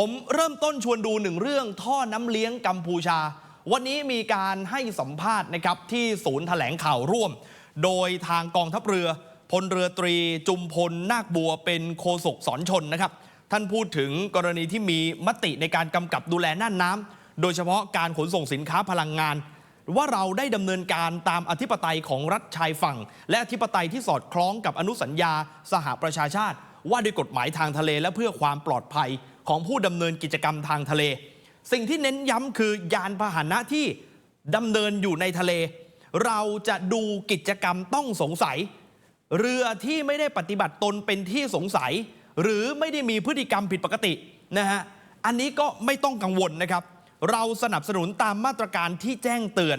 ผมเริ่มต้นชวนดูหนึ่งเรื่องท่อน้ำเลี้ยงกัมพูชา วันนี้มีการให้สัมภาษณ์นะครับที่ศูนย์แถลงข่าวร่วม โดยทางกองทัพเรือพลเรือตรีจุมพลนาคบัวเป็นโฆษกสอนชนนะครับ ท่านพูดถึงกรณีที่มีมติในการกำกับดูแลน่านน้ำโดยเฉพาะการขนส่งสินค้าพลังงาน ว่าเราได้ดำเนินการตามอธิปไตยของรัฐชายฝั่ง และอธิปไตยที่สอดคล้องกับอนุสัญญาสหประชาชาติ ว่าด้วยกฎหมายทางทะเลและเพื่อความปลอดภัย ของผู้ดำเนินกิจกรรมทางทะเล สิ่งที่เน้นย้ำคือยานพาหนะที่ดำเนินอยู่ในทะเล เราจะดูกิจกรรมต้องสงสัย เรือที่ไม่ได้ปฏิบัติตนเป็นที่สงสัย หรือไม่ได้มีพฤติกรรมผิดปกตินะฮะอันนี้ก็ไม่ต้องกังวลนะครับ เราสนับสนุนตามมาตรการที่แจ้งเตือน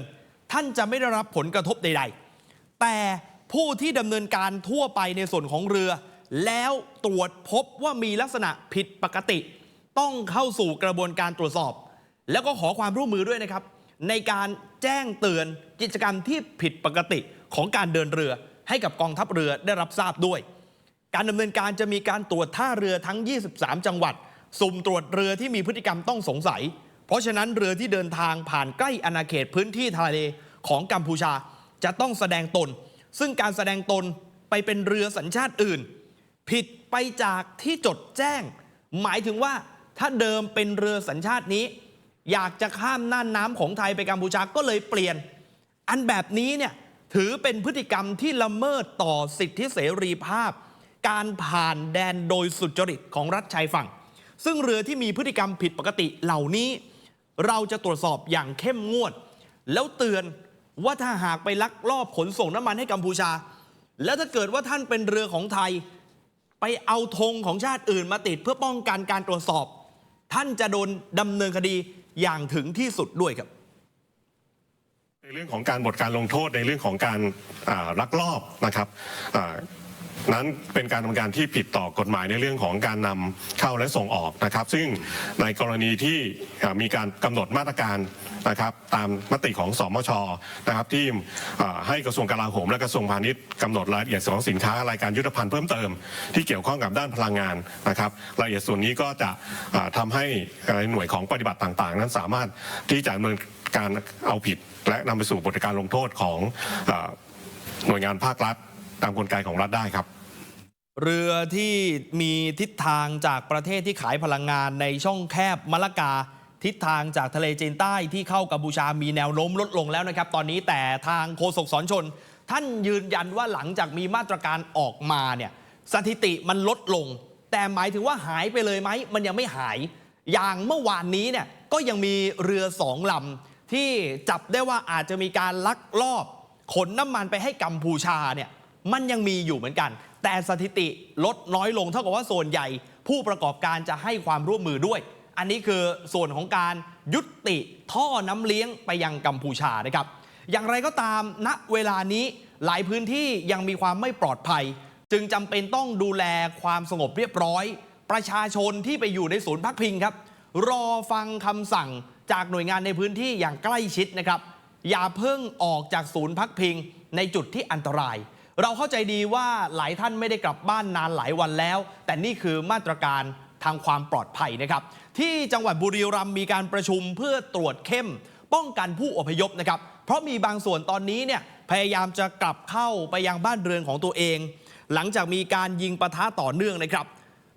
ท่านจะไม่ได้รับผลกระทบใด ๆ แต่ผู้ที่ดำเนินการทั่วไปในส่วนของเรือ แล้วตรวจพบว่ามีลักษณะผิดปกติ ต้องเข้าสู่กระบวนการตรวจสอบ แล้วก็ขอความร่วมมือด้วยนะครับ ในการแจ้งเตือนกิจกรรมที่ผิดปกติของการเดินเรือ ให้กับกองทัพเรือได้รับทราบด้วย การดำเนินการจะมีการตรวจท่าเรือทั้ง 23 จังหวัด สุ่มตรวจเรือที่มีพฤติกรรมต้องสงสัย เพราะฉะนั้นเรือที่เดินทางผ่านใกล้อาณาเขตพื้นที่ทะเลของกัมพูชาจะต้องแสดงตน ซึ่งการแสดงตนไปเป็นเรือสัญชาติอื่น ผิดไปจากที่จดแจ้ง หมายถึงว่า ถ้าเดิมเป็นเรือสัญชาตินี้ อยากจะข้ามน่านน้ำของไทยไปกัมพูชาก็เลยเปลี่ยน อันแบบนี้เนี่ยถือเป็นพฤติกรรมที่ละเมิดต่อสิทธิเสรีภาพ การผ่านแดนโดยสุจริตของรัฐชายฝั่ง ซึ่งเรือที่มีพฤติกรรมผิดปกติเหล่านี้ เราจะตรวจสอบอย่างเข้มงวด แล้วเตือนว่าถ้าหากไปลักลอบขนส่งน้ำมันให้กัมพูชา แล้วถ้าเกิดว่าท่านเป็นเรือของไทย ไปเอาธงของชาติอื่นมาติดเพื่อป้องกันการตรวจสอบ ท่านจะโดนดำเนินคดีอย่างถึงที่สุดด้วยครับ ในเรื่องของการบทการลงโทษในเรื่องของการลักลอบนะครับ นั้นเป็นการดำเนินการที่ผิดต่อกฎหมายในเรื่องของการนำเข้าและส่งออกนะครับ ซึ่งในกรณีที่อ่ามีการกำหนดมาตรการนะครับ ตามมติของสมชนะครับที่อ่าให้กระทรวงกลาโหมและกระทรวงพาณิชย์กำหนดรายละเอียดของสินค้ารายการยุทธภัณฑ์เพิ่มเติมที่เกี่ยวข้องกับด้านพลังงานนะครับ รายละเอียดส่วนนี้ก็จะอ่าทำให้หน่วยของปฏิบัติต่างๆ นั้นสามารถที่จะดำเนินการเอาผิด และนำไปสู่บทการลงโทษของหน่วยงานภาครัฐ ตามกลไกของรัฐได้ครับเรือที่มีทิศทางจากประเทศที่ขายพลังงานในช่องแคบมะละกา ทิศทางจากทะเลจีนใต้ที่เข้ากัมพูชามีแนวโน้มลดลงแล้วนะครับ ตอนนี้แต่ทางโฆษกสอนชน ท่านยืนยันว่าหลังจากมีมาตรการออกมาเนี่ยสถิติมันลดลง แต่หมายถึงว่าหายไปเลยไหมมันยังไม่หาย อย่างเมื่อวานนี้เนี่ยก็ยังมีเรือสองลำที่จับได้ว่าอาจจะมีการลักลอบ ขนน้ำมันไปให้กัมพูชาเนี่ย มันยังมีอยู่เหมือนกัน แต่สถิติลดน้อยลงเท่ากับว่าส่วนใหญ่ ผู้ประกอบการจะให้ความร่วมมือด้วย อันนี้คือส่วนของการยุติท่อน้ำเลี้ยงไปยังกัมพูชานะครับ อย่างไรก็ตามณเวลานี้หลายพื้นที่ยังมีความไม่ปลอดภัย จึงจำเป็นต้องดูแลความสงบเรียบร้อย ประชาชนที่ไปอยู่ในศูนย์พักพิงครับ รอฟังคำสั่งจากหน่วยงานในพื้นที่อย่างใกล้ชิดนะครับ อย่าเพิ่งออกจากศูนย์พักพิงในจุดที่อันตราย เราเข้าใจดีว่าหลายท่านไม่ได้กลับบ้านนานหลายวันแล้ว แต่นี่คือมาตรการทางความปลอดภัยนะครับ ที่จังหวัดบุรีรัมย์มีการประชุมเพื่อตรวจเข้ม ป้องกันผู้อพยพนะครับ เพราะมีบางส่วนตอนนี้เนี่ยพยายามจะกลับเข้าไปยังบ้านเรือนของตัวเอง หลังจากมีการยิงปะทะต่อเนื่องนะครับ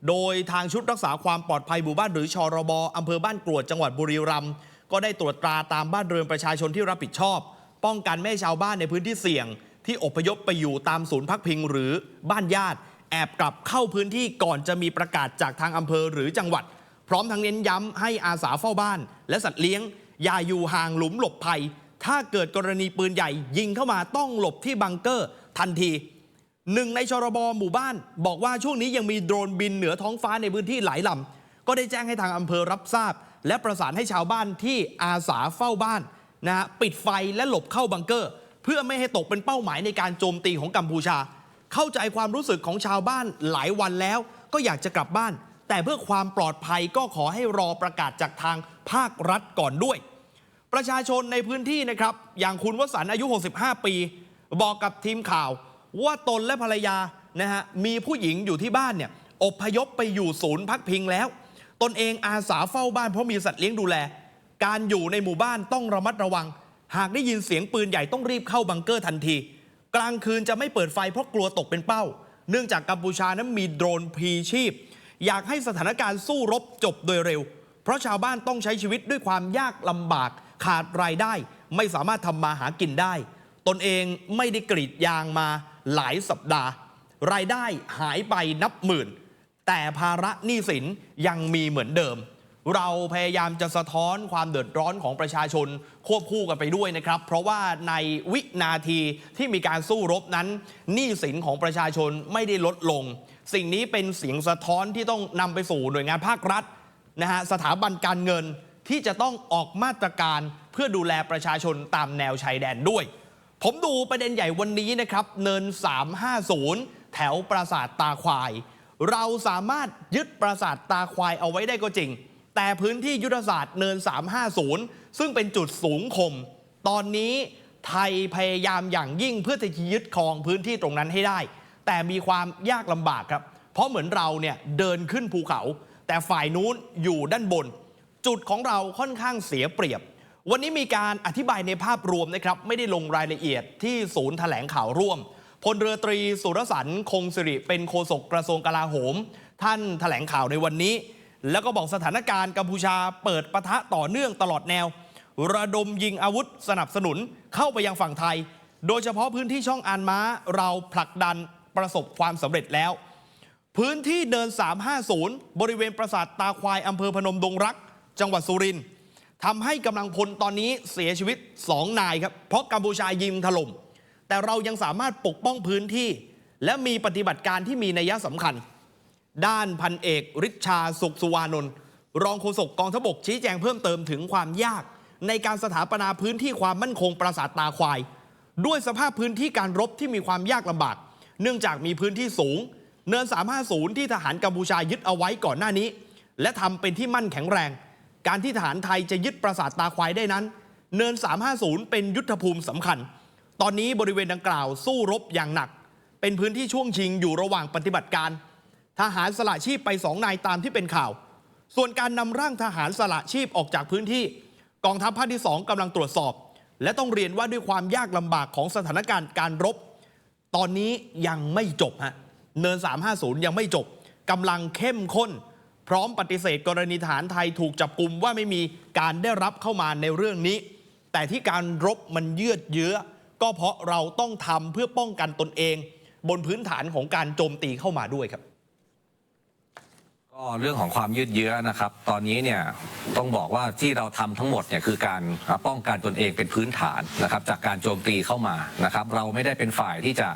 โดยทางชุดรักษาความปลอดภัยหมู่บ้านหรือชรบอำเภอบ้านกรวดจังหวัดบุรีรัมย์ก็ได้ตรวจตราตามบ้านเรือนประชาชนที่รับผิดชอบ ป้องกันไม่ให้ชาวบ้านในพื้นที่เสี่ยง ที่อพยพไปอยู่ตามศูนย์พักพิงหรือบ้านญาติ แอบกลับเข้าพื้นที่ก่อนจะมีประกาศจากทางอำเภอหรือจังหวัด พร้อมทั้งเน้นย้ำให้อาสาเฝ้าบ้าน และสัตว์เลี้ยง อย่าอยู่ห่างหลุมหลบภัย ถ้าเกิดกรณีปืนใหญ่ยิงเข้ามาต้องหลบที่บังเกอร์ทันทีหนึ่งในชรบหมู่บ้าน บอกว่าช่วงนี้ยังมีโดรนบินเหนือท้องฟ้าในพื้นที่หลายลำก็ได้แจ้งให้ทางอำเภอรับทราบ และประสานให้ชาวบ้านที่อาสาเฝ้าบ้านนะฮะปิดไฟและหลบเข้าบังเกอร์ เพื่อไม่ให้ตกเป็นเป้าหมายในการโจมตีของกัมพูชา เข้าใจความรู้สึกของชาวบ้านหลายวันแล้ว ก็อยากจะกลับบ้าน แต่เพื่อความปลอดภัยก็ขอให้รอประกาศจากทางภาครัฐก่อนด้วย ประชาชนในพื้นที่นะครับ อย่างคุณวสันต์อายุ 65 ปี บอกกับทีมข่าว ว่าตนและภรรยานะฮะมีผู้หญิงอยู่ที่บ้านเนี่ยอพยพไปอยู่ศูนย์พักพิงแล้ว ตนเองอาสาเฝ้าบ้านเพราะมีสัตว์เลี้ยงดูแล การอยู่ในหมู่บ้านต้องระมัดระวัง หากได้ยินเสียงปืนใหญ่ต้องรีบเข้าบังเกอร์ทันที กลางคืนจะไม่เปิดไฟเพราะกลัวตกเป็นเป้า เนื่องจากกัมพูชานั้นมีโดรนพรีชีพ อยากให้สถานการณ์สู้รบจบโดยเร็ว เพราะชาวบ้านต้องใช้ชีวิตด้วยความยากลำบากขาดรายได้ ไม่สามารถทำมาหากินได้ ตนเองไม่ได้กรีดยางมาหลายสัปดาห์ รายได้หายไปนับหมื่น แต่ภาระหนี้สินยังมีเหมือนเดิม เราพยายามจะสะท้อนความเดือดร้อนของประชาชนควบคู่กันไปด้วยนะครับ เพราะว่าในวินาทีที่มีการสู้รบนั้นหนี้สินของประชาชนไม่ได้ลดลง สิ่งนี้เป็นเสียงสะท้อนที่ต้องนำไปสู่หน่วยงานภาครัฐนะฮะสถาบันการเงินที่จะต้องออกมาตรการเพื่อดูแลประชาชนตามแนวชายแดนด้วย ผมดูประเด็นใหญ่วันนี้นะครับ เนิน 350 แถวปราสาทตาควาย เราสามารถยึดปราสาทตาควายเอาไว้ได้ก็จริง แต่พื้นที่ยุทธศาสตร์เนิน 350 ซึ่งเป็นจุดสูงคม ตอนนี้ไทยพยายามอย่างยิ่งเพื่อจะยึดครองพื้นที่ตรงนั้นให้ได้ แต่มีความยากลำบากครับ เพราะเหมือนเราเนี่ยเดินขึ้นภูเขา แต่ฝ่ายนู้นอยู่ด้านบน จุดของเราค่อนข้างเสียเปรียบ วันนี้มีการอธิบายในภาพรวมนะครับ ไม่ได้ลงรายละเอียดที่ศูนย์แถลงข่าวร่วมพลเรือตรีสุรสันต์คงสิริเป็นโฆษกกระทรวงกลาโหม ท่านแถลงข่าวในวันนี้ แล้วก็บอกสถานการณ์กัมพูชาเปิดปะทะต่อเนื่องตลอดแนว ระดมยิงอาวุธสนับสนุนเข้าไปยังฝั่งไทย โดยเฉพาะพื้นที่ช่องอานม้าเราผลักดันประสบความสำเร็จแล้ว พื้นที่เดิน 350 บริเวณปราสาทตาควายอำเภอพนมดงรัก จังหวัดสุรินทร์ทำให้กำลังพลตอนนี้เสียชีวิต 2 นายครับ เพราะกัมพูชายิงถล่มแต่เรายังสามารถปกป้องพื้นที่ และมีปฏิบัติการที่มีนัยสำคัญ ด้านพันเอกริชาสุขสุวานนท์รองโฆษกกองทพบกชี้แจงเพิ่มเติมถึงความยาก ในการสถาปนาพื้นที่ความมั่นคงปราสาทตาควาย ด้วยสภาพพื้นที่การรบที่มีความยากลำบาก เนื่องจากมีพื้นที่สูง เนิน 350 ที่ทหารกัมพูชายึดเอาไว้ก่อนหน้านี้ และทำเป็นที่มั่นแข็งแรง การที่ทหารไทยจะยึดปราสาทตาควายได้นั้น เนิน 350 เป็นยุทธภูมิสำคัญ ตอนนี้บริเวณดังกล่าวสู้รบอย่างหนัก เป็นพื้นที่ช่วงชิงอยู่ระหว่างปฏิบัติการ ทหารสละชีพไปสองนายตามที่เป็นข่าว ส่วนการนำร่างทหารสละชีพออกจากพื้นที่ กองทัพภาคที่ 2กำลังตรวจสอบ และต้องเรียนว่าด้วยความยากลำบากของสถานการณ์การรบ ตอนนี้ยังไม่จบฮะเนิน 350 ยังไม่จบกำลังเข้มข้น พร้อมปฏิเสธกรณีฐานไทยถูกจับกลุ่มว่าไม่มีการได้รับเข้ามาในเรื่องนี้ แต่ที่การรบมันเยืดเยื้อ ก็เพราะเราต้องทำเพื่อป้องกันตนเอง บนพื้นฐานของการโจมตีเข้ามาด้วยครับ ก็เรื่องของความยืดเยื้อนะครับ ตอนนี้เนี่ยต้องบอกว่าที่เราทำทั้งหมดเนี่ยคือการป้องกันตนเองเป็นพื้นฐานนะครับจากการโจมตีเข้ามานะครับ เราไม่ได้เป็นฝ่ายที่จะ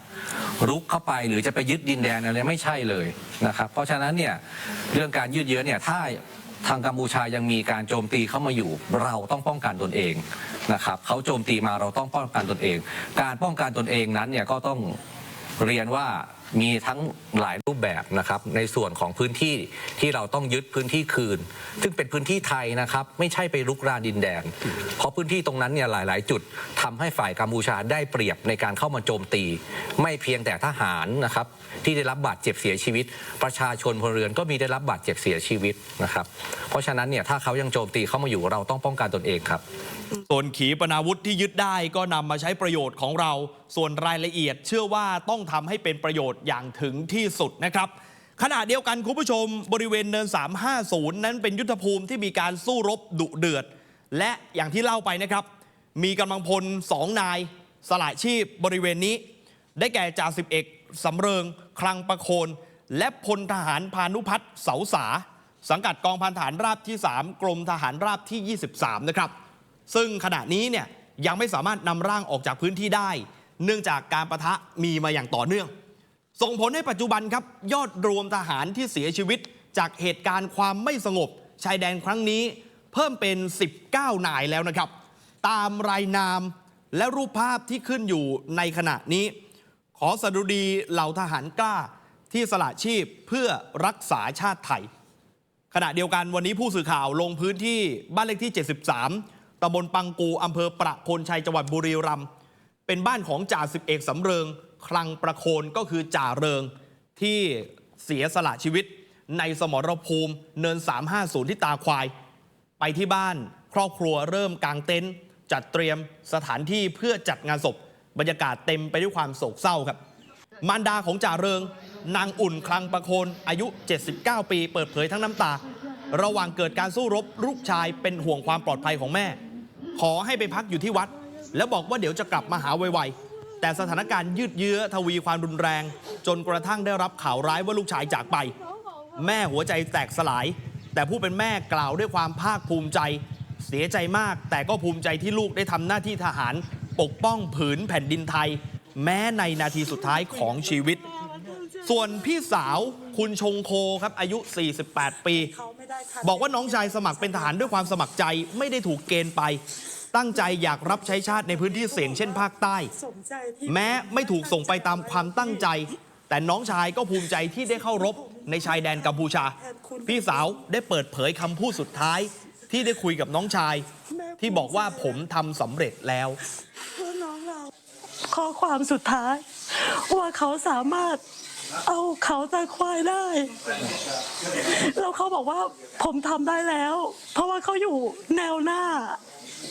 รุกเข้าไปหรือจะไปยึดดินแดนอะไรไม่ใช่เลยนะครับ เพราะฉะนั้นเนี่ยเรื่องการยืดเยื้อเนี่ยถ้าทางกัมพูชายังมีการโจมตีเข้ามาอยู่ เราต้องป้องกันตนเองนะครับเขาโจมตีมาเราต้องป้องกันตนเอง การป้องกันตนเองนั้นเนี่ยก็ต้องเรียนว่ามีทั้งหลายรูปแบบนะครับ ในส่วนของพื้นที่ที่เราต้องยึดพื้นที่คืน ซึ่งเป็นพื้นที่ไทยนะครับ ไม่ใช่ไปรุกรานดินแดน เพราะพื้นที่ตรงนั้นเนี่ยหลาย ๆ จุดทำให้ฝ่ายกัมพูชาได้เปรียบในการเข้ามาโจมตี ไม่เพียงแต่ทหารนะครับ ที่ได้รับบาดเจ็บเสียชีวิต ประชาชนพลเรือนก็มีได้รับบาดเจ็บเสียชีวิตนะครับ เพราะฉะนั้นเนี่ยถ้าเขายังโจมตีเข้ามาอยู่เราต้องป้องกันตนเองครับส่วนขีปนาวุธที่ยึดได้ก็นำมาใช้ประโยชน์ของเราส่วนรายละเอียดเชื่อว่าต้องทำให้เป็นประโยชน์อย่างถึงที่สุดนะครับขณะเดียวกันคุณผู้ชมบริเวณเนิน 350 นั้นเป็นยุทธภูมิที่มีการสู้รบดุเดือด และอย่างที่เล่าไปนะครับ มีกำลังพลสองนาย สละชีพบริเวณนี้ ได้แก่จ่าสิบเอกสำเริง คลังประโคน และพลทหารพานุพัฒน์เสาสา สังกัดกองพันฐานราบที่ 3 กรมทหารราบที่ 23 นะครับ ซึ่งขณะนี้เนี่ยยังไม่สามารถนำร่างออกจากพื้นที่ได้ เนื่องจากการประทะมีมาอย่างต่อเนื่อง ส่งผลให้ปัจจุบันครับยอดรวมทหารที่เสียชีวิต จากเหตุการณ์ความไม่สงบ ชายแดนครั้งนี้ เพิ่มเป็น 19 นายแล้วนะครับ ตามรายนามและรูปภาพที่ขึ้นอยู่ในขณะนี้ ขอสดุดีเหล่าทหารกล้าที่สละชีพเพื่อรักษาชาติไทย ขณะเดียวกันวันนี้ผู้สื่อข่าวลงพื้นที่บ้านเลขที่ 73ตำบลปังกูอำเภอประโคนชัยจังหวัดบุรีรัมย์ เป็นบ้านของจ่าสิบเอกสำเริง คลังประโคนก็คือจ่าเริงที่เสียสละชีวิต ในสมรภูมิเนิน 350 ที่ตาควาย ไปที่บ้านครอบครัวเริ่มกางเต็นท์จัดเตรียมสถานที่เพื่อจัดงานศพบรรยากาศเต็มไปด้วยความโศกเศร้าครับ มารดาของจ่าเริง นางอุ่นคลังประโคนอายุ 79 ปีเปิดเผยทั้งน้ำตา ระหว่างเกิดการสู้รบลูกชายเป็นห่วงความปลอดภัยของแม่ ขอให้ไปพักอยู่ที่วัด แล้วบอกว่าเดี๋ยวจะกลับมาหาไวๆแต่สถานการณ์ยืดเยื้อทวีความรุนแรง จนกระทั่งได้รับข่าวร้ายว่าลูกชายจากไป แม่หัวใจแตกสลาย แต่ผู้เป็นแม่กล่าวด้วยความภาคภูมิใจ เสียใจมาก แต่ก็ภูมิใจที่ลูกได้ทำหน้าที่ทหาร ปกป้องผืนแผ่นดินไทย แม้ในนาทีสุดท้ายของชีวิต ส่วนพี่สาวคุณชงโคครับอายุ 48 ปี บอกว่าน้องชายสมัครเป็นทหารด้วยความสมัครใจไม่ได้ถูกเกณฑ์ไป ตั้งใจอยากรับใช้ชาติในพื้นที่เสี่ยงเช่นภาคใต้ แม้ไม่ถูกส่งไปตามความตั้งใจ แต่น้องชายก็ภูมิใจที่ได้เข้ารบในชายแดนกัมพูชา พี่สาวได้เปิดเผยคำพูดสุดท้าย ที่ได้คุยกับน้องชาย ที่บอกว่าผมทำสำเร็จแล้วเพื่อน้องเราข้อความสุดท้าย ว่าเขาสามารถเอาเขาตาควายได้ แล้วเขาบอกว่าผมทำได้แล้ว เพราะว่าเขาอยู่แนวหน้า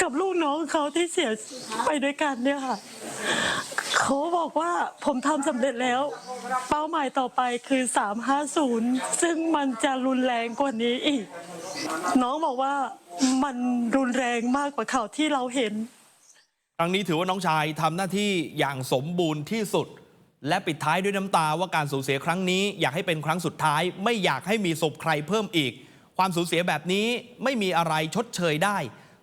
กับลูกน้องเขาที่เสียไปด้วยกันเนี่ยค่ะเขาบอกว่าผมทำสำเร็จแล้ว เป้าหมายต่อไปคือ 350 ซึ่งมันจะรุนแรงกว่านี้อีก น้องบอกว่ามันรุนแรงมากกว่าข่าวที่เราเห็น ครั้งนี้ถือว่าน้องชายทำหน้าที่อย่างสมบูรณ์ที่สุด และปิดท้ายด้วยน้ำตาว่าการสูญเสียครั้งนี้ อยากให้เป็นครั้งสุดท้าย ไม่อยากให้มีศพใครเพิ่มอีก ความสูญเสียแบบนี้ไม่มีอะไรชดเชยได้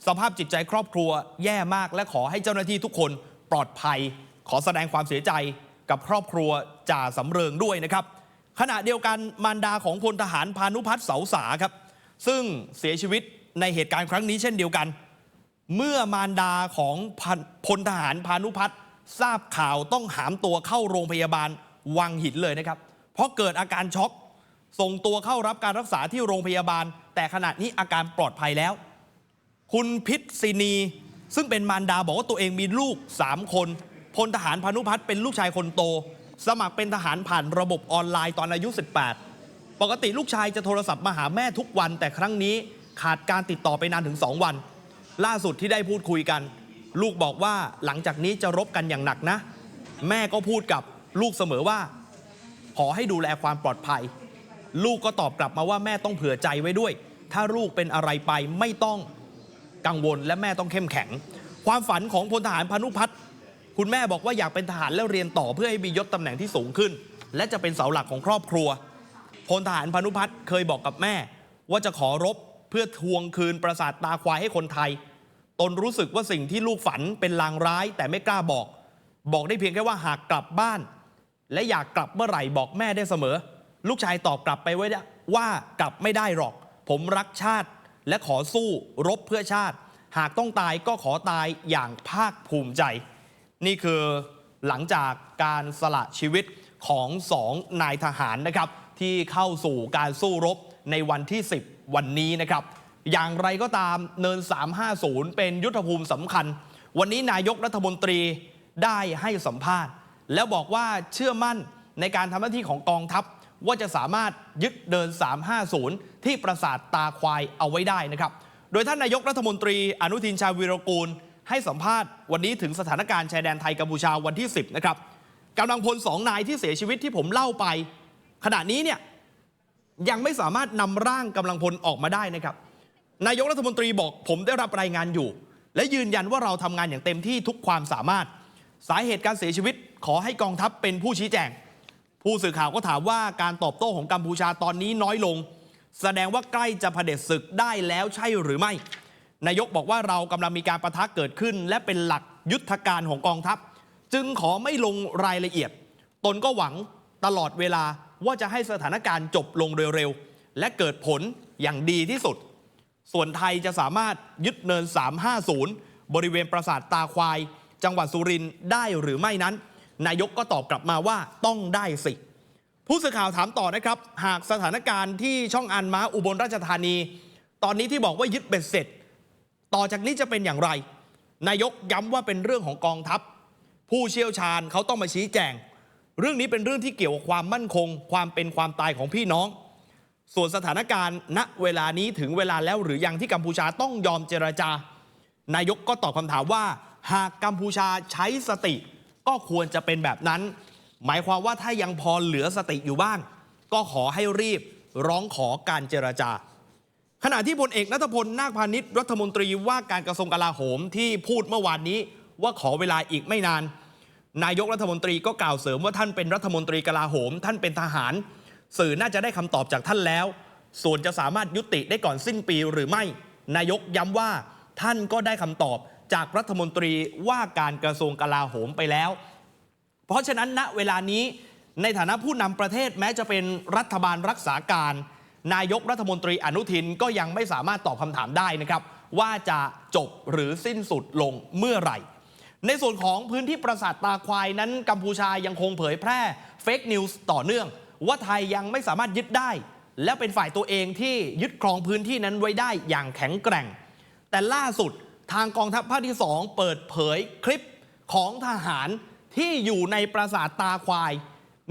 สภาพจิตใจครอบครัวแย่มากและขอให้เจ้าหน้าที่ทุกคนปลอดภัย ขอแสดงความเสียใจกับครอบครัวจ่าสำเริงด้วยนะครับ ขณะเดียวกันมารดาของพลทหารพานุพัฒน์เสาสาครับ ซึ่งเสียชีวิตในเหตุการณ์ครั้งนี้เช่นเดียวกัน เมื่อมารดาของพพลทหารพานุพัฒน์ทราบข่าวต้องหามตัวเข้าโรงพยาบาลวังหินเลยนะครับ เพราะเกิดอาการช็อกส่งตัวเข้ารับการรักษาที่โรงพยาบาล แต่ขณะนี้อาการปลอดภัยแล้ว คุณพิษศินี ซึ่งเป็นมารดาบอกว่าตัวเองมีลูก 3 คนพลทหารพานุพัฒน์เป็นลูกชายคนโต สมัครเป็นทหารผ่านระบบออนไลน์ตอนอายุ 18 ปกติลูกชายจะโทรศัพท์มาหาแม่ทุกวันแต่ครั้งนี้ขาดการติดต่อไปนานถึง 2 วัน ล่าสุดที่ได้พูดคุยกัน ลูกบอกว่าหลังจากนี้จะรบกันอย่างหนักนะ แม่ก็พูดกับลูกเสมอว่า ขอให้ดูแลความปลอดภัย ลูกก็ตอบกลับมาว่าแม่ต้องเผื่อใจไว้ด้วย ถ้าลูกเป็นอะไรไปไม่ต้อง กังวลและแม่ต้องเข้มแข็ง ความฝันของพลทหารพานุพัฒน์คุณแม่บอกว่าอยากเป็นทหารแล้วเรียนต่อเพื่อให้มียศตำแหน่งที่สูงขึ้น และจะเป็นเสาหลักของครอบครัวพลทหารพานุพัฒน์เคยบอกกับแม่ ว่าจะขอรบเพื่อทวงคืนปราสาทตาควายให้คนไทย ตนรู้สึกว่าสิ่งที่ลูกฝันเป็นลางร้ายแต่ไม่กล้าบอก บอกได้เพียงแค่ว่าหากกลับบ้าน และอยากกลับเมื่อไหร่บอกแม่ได้เสมอ ลูกชายตอบกลับไปไว้ว่ากลับไม่ได้หรอก ผมรักชาติ และขอสู้รบเพื่อชาติ หากต้องตายก็ขอตายอย่างภาคภูมิใจ นี่คือหลังจากการสละชีวิตของสองนายทหารนะครับ ที่เข้าสู่การสู้รบในวันที่ 10 วันนี้นะครับ อย่างไรก็ตามเนิน 350 เป็นยุทธภูมิสำคัญ วันนี้นายกรัฐมนตรีได้ให้สัมภาษณ์ แล้วบอกว่าเชื่อมั่นในการทำหน้าที่ของกองทัพ ว่าจะสามารถยึดเดิน 350 ที่ปราสาทตาควายเอาไว้ได้นะครับ โดยท่านนายกรัฐมนตรีอนุทินชาญวีรกูล ให้สัมภาษณ์วันนี้ถึงสถานการณ์ชายแดนไทยกัมพูชาวันที่ 10 นะครับกำลังพลสองนายที่เสียชีวิตที่ผมเล่าไป ขณะนี้เนี่ยยังไม่สามารถนำร่างกำลังพลออกมาได้นะครับ นายกรัฐมนตรีบอกผมได้รับรายงานอยู่ และยืนยันว่าเราทำงานอย่างเต็มที่ทุกความสามารถ สาเหตุการเสียชีวิตขอให้กองทัพเป็นผู้ชี้แจง ผู้สื่อข่าวก็ถามว่าการตอบโต้ของกัมพูชาตอนนี้น้อยลง แสดงว่าใกล้จะเผด็จศึกได้แล้วใช่หรือไม่ นายกบอกว่าเรากำลังมีการประทะเกิดขึ้น และเป็นหลักยุทธการของกองทัพ จึงขอไม่ลงรายละเอียด ตนก็หวังตลอดเวลาว่าจะให้สถานการณ์จบลงเร็วๆ และเกิดผลอย่างดีที่สุด ส่วนไทยจะสามารถยึดเนิน 350 บริเวณปราสาทตาควาย จังหวัดสุรินทร์ได้หรือไม่นั้น นายกก็ตอบกลับมาว่าต้องได้สิ ผู้สื่อข่าวถามต่อนะครับ หากสถานการณ์ที่ช่องอันม้าอุบลราชธานี ตอนนี้ที่บอกว่ายึดเบ็ดเสร็จ ต่อจากนี้จะเป็นอย่างไร นายกย้ำว่าเป็นเรื่องของกองทัพ ผู้เชี่ยวชาญเขาต้องมาชี้แจง เรื่องนี้เป็นเรื่องที่เกี่ยวกับความมั่นคง ความเป็นความตายของพี่น้อง ส่วนสถานการณ์ณเวลานี้ถึงเวลาแล้วหรือยังที่กัมพูชาต้องยอมเจรจา นายกก็ตอบคำถามว่า หากกัมพูชาใช้สติ ก็ควรจะเป็นแบบนั้น หมายความว่าถ้ายังพอเหลือสติอยู่บ้าง ก็ขอให้รีบร้องขอการเจรจา ขณะที่พลเอกนัทพลนาคพาณิชย์รัฐมนตรีว่าการกระทรวงกลาโหมที่พูดเมื่อวานนี้ว่าขอเวลาอีกไม่นาน นายกรัฐมนตรีก็กล่าวเสริมว่าท่านเป็นรัฐมนตรีกลาโหม ท่านเป็นทหาร สื่อน่าจะได้คำตอบจากท่านแล้ว ส่วนจะสามารถยุติได้ก่อนสิ้นปีหรือไม่ นายกย้ำว่าท่านก็ได้คำตอบ จากรัฐมนตรีว่าการกระทรวงกลาโหมไปแล้ว เพราะฉะนั้นณเวลานี้ในฐานะผู้นำประเทศแม้จะเป็นรัฐบาลรักษาการ นายกรัฐมนตรีอนุทินก็ยังไม่สามารถตอบคำถามได้นะครับว่าจะจบหรือสิ้นสุดลงเมื่อไหร่ ในส่วนของพื้นที่ปราสาทตาควายนั้นกัมพูชายังคงเผยแพร่เฟกนิวส์ต่อเนื่อง ว่าไทยยังไม่สามารถยึดได้ และเป็นฝ่ายตัวเองที่ยึดครองพื้นที่นั้นไว้ได้อย่างแข็งแกร่ง แต่ล่าสุด ทางกองทัพภาคที่ 2 เปิดเผยคลิปของทหารที่อยู่ในปราสาทตาควาย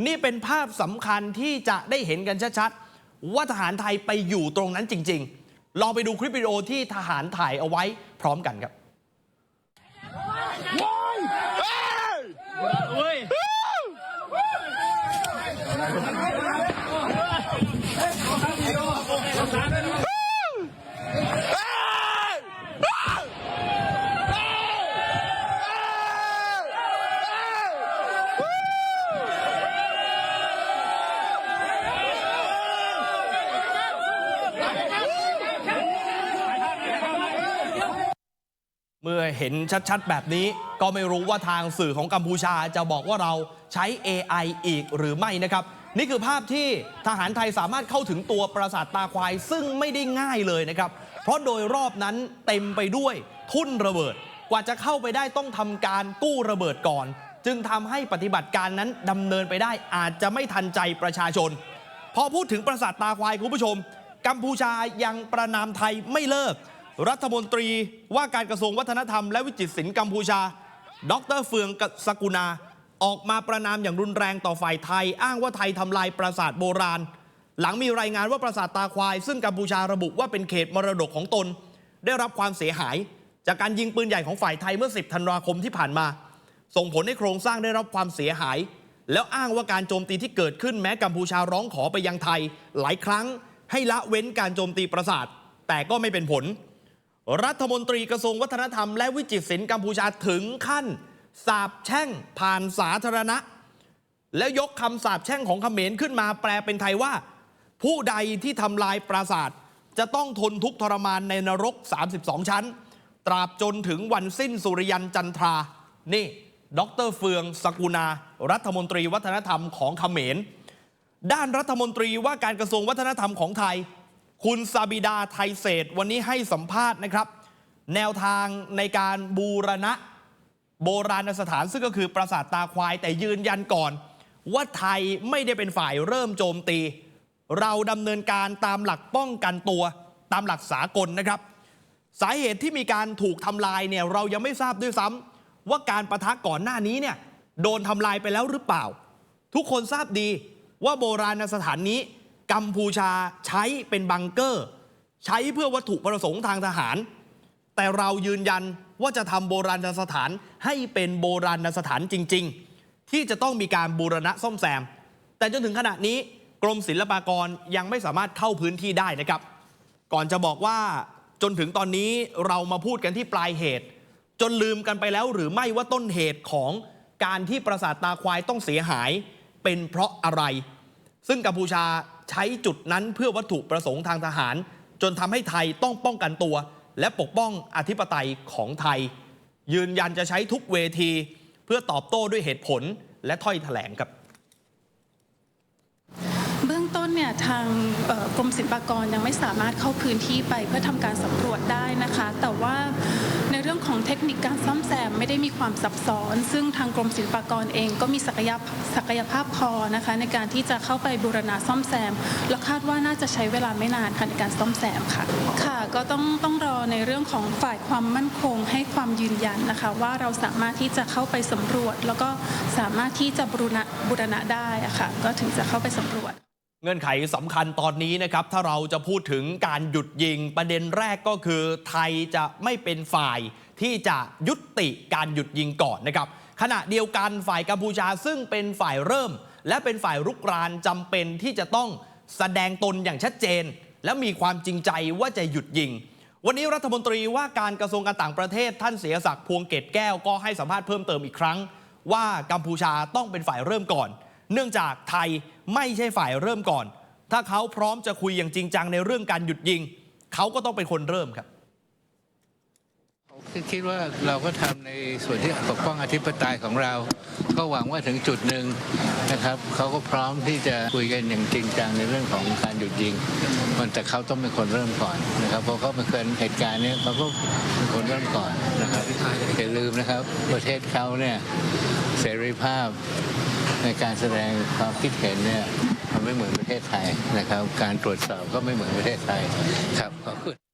นี่เป็นภาพสำคัญที่จะได้เห็นกันชัดๆ ว่าทหารไทยไปอยู่ตรงนั้นจริง ๆ ลองไปดูคลิปวิดีโอที่ทหารถ่ายเอาไว้พร้อมกันครับ นชัดๆ แบบนี้ก็ไม่รู้ว่าทางสื่อของกัมพูชาจะบอกว่าเราใช้ AI อีกหรือไม่นะครับ นี่คือภาพที่ทหารไทยสามารถเข้าถึงตัวปราสาทตาควายซึ่งไม่ได้ง่ายเลยนะครับ เพราะโดยรอบนั้นเต็มไปด้วยทุ่นระเบิด กว่าจะเข้าไปได้ต้องทำการกู้ระเบิดก่อน จึงทำให้ปฏิบัติการนั้นดำเนินไปได้อาจจะไม่ทันใจประชาชน พอพูดถึงปราสาทตาควายคุณผู้ชม กัมพูชายังประนามไทยไม่เลิก รัฐมนตรีว่าการกระทรวงวัฒนธรรมและวิจิตรศิลป์กัมพูชา ดรเฟืองกสกุณาออกมาประนามอย่างรุนแรงต่อฝ่ายไทย อ้างว่าไทยทำลายปราสาทโบราณ หลังมีรายงานว่าปราสาทตาควาย ซึ่งกัมพูชาระบุว่าเป็นเขตมรดกของตน ได้รับความเสียหาย จากการยิงปืนใหญ่ของฝ่ายไทยเมื่อ 10 ธันวาคมที่ผ่านมา ส่งผลให้โครงสร้างได้รับความเสียหาย แล้วอ้างว่าการโจมตีที่เกิดขึ้นแม้กัมพูชาร้องขอไปยังไทย หลายครั้งให้ละเว้นการโจมตีปราสาทแต่ก็ไม่เป็นผล รัฐมนตรีกระทรวงวัฒนธรรมและวิจิตรศิลป์กัมพูชาถึงขั้น สาบแช่งผ่านสาธารณะ แล้วยกคำสาบแช่งของเขมรขึ้นมาแปลเป็นไทยว่า ผู้ใดที่ทำลายปราสาทจะต้องทนทุกข์ทรมานในนรก 32 ชั้น ตราบจนถึงวันสิ้นสุริยันจันทรา นี่ดรเฟืองสกุณา รัฐมนตรีวัฒนธรรมของเขมร ด้านรัฐมนตรีว่าการกระทรวงวัฒนธรรมของไทย คุณซาบิดาไทยเศษวันนี้ให้สัมภาษณ์นะครับ แนวทางในการบูรณะโบราณสถานซึ่งก็คือปราสาทตาควายแต่ยืนยันก่อน ว่าไทยไม่ได้เป็นฝ่ายเริ่มโจมตี เราดำเนินการตามหลักป้องกันตัวตามหลักสากลนะครับ สาเหตุที่มีการถูกทำลายเนี่ยเรายังไม่ทราบด้วยซ้ำว่าการประทะก่อนหน้านี้เนี่ยโดนทำลายไปแล้วหรือเปล่า ทุกคนทราบดีว่าโบราณสถานนี้ กัมพูชาใช้เป็นบังเกอร์ ใช้เพื่อวัตถุประสงค์ทางทหาร แต่เรายืนยันว่าจะทำโบราณสถานให้เป็นโบราณสถานจริง ๆ ที่จะต้องมีการบูรณะซ่อมแซม แต่จนถึงขณะนี้กรมศิลปากรยังไม่สามารถเข้าพื้นที่ได้นะครับ ก่อนจะบอกว่าจนถึงตอนนี้เรามาพูดกันที่ปลายเหตุ จนลืมกันไปแล้วหรือไม่ว่าต้นเหตุของการที่ปราสาทตาควายต้องเสียหายเป็นเพราะอะไร ซึ่งกัมพูชา ใช้จุดนั้นเพื่อวัตถุประสงค์ทางทหาร จนทำให้ไทยต้องป้องกันตัว และปกป้องอธิปไตยของไทย ยืนยันจะใช้ทุกเวที เพื่อตอบโต้ด้วยเหตุผลและถ้อยแถลงครับเบื้องต้นเนี่ยทางกรมศิลปากรยังไม่สามารถเข้าพื้นที่ไปเพื่อทำการสำรวจได้นะคะ แต่ว่า รื่องของเทคนิคการซ่อมแซมไม่ได้มีความซับซ้อน ซึ่งทางกรมศิลปากรเองก็มีศักยภาพศักยภาพพอนะคะในการที่จะเข้าไปบูรณะซ่อมแซม และคาดว่าน่าจะใช้เวลาไม่นานค่ะในการซ่อมแซมค่ะ ค่ะ ก็ต้องต้องรอในเรื่องของฝ่ายความมั่นคงให้ความยืนยันนะคะ ว่าเราสามารถที่จะเข้าไปสำรวจ แล้วก็สามารถที่จะบูรณะบูรณะได้ะค่ะก็ถึงจะเข้าไปสำรวจ เงื่อนไขสำคัญตอนนี้นะครับ ถ้าเราจะพูดถึงการหยุดยิง ประเด็นแรกก็คือไทยจะไม่เป็นฝ่ายที่จะยุติการหยุดยิงก่อนนะครับ ขณะเดียวกันฝ่ายกัมพูชาซึ่งเป็นฝ่ายเริ่ม และเป็นฝ่ายรุกรานจำเป็นที่จะต้องแสดงตนอย่างชัดเจน และมีความจริงใจว่าจะหยุดยิง วันนี้รัฐมนตรีว่าการกระทรวงการต่างประเทศท่านเสียศักดิ์พวงเกตแก้วก็ให้สัมภาษณ์เพิ่มเติมอีกครั้ง ว่ากัมพูชาต้องเป็นฝ่ายเริ่มก่อน เนื่องจากไทยไม่ใช่ฝ่ายเริ่มก่อน ถ้าเขาพร้อมจะคุยอย่างจริงจังในเรื่องการหยุดยิง เขาก็ต้องเป็นคนเริ่มครับคือคิดว่าเราก็ทำในส่วนที่ปกป้องอธิปไตยของเรา ก็หวังว่าถึงจุดหนึ่งนะครับเขาก็พร้อมที่จะคุยกันอย่างจริงจังในเรื่องของการหยุดยิง มันแต่เขาต้องเป็นคนเริ่มก่อนนะครับเพราะเขาไม่เคยเหตุการณ์เนี้เขาก็เป็นคนเริ่มก่อนนะครับอย่าลืมนะครับ ประเทศเขาเนี่ยเสรีภาพ ในการแสดงความคิดเห็นเนี่ยมันไม่เหมือนประเทศไทยนะครับ การตรวจสอบก็ไม่เหมือนประเทศไทยครับขอบคุณ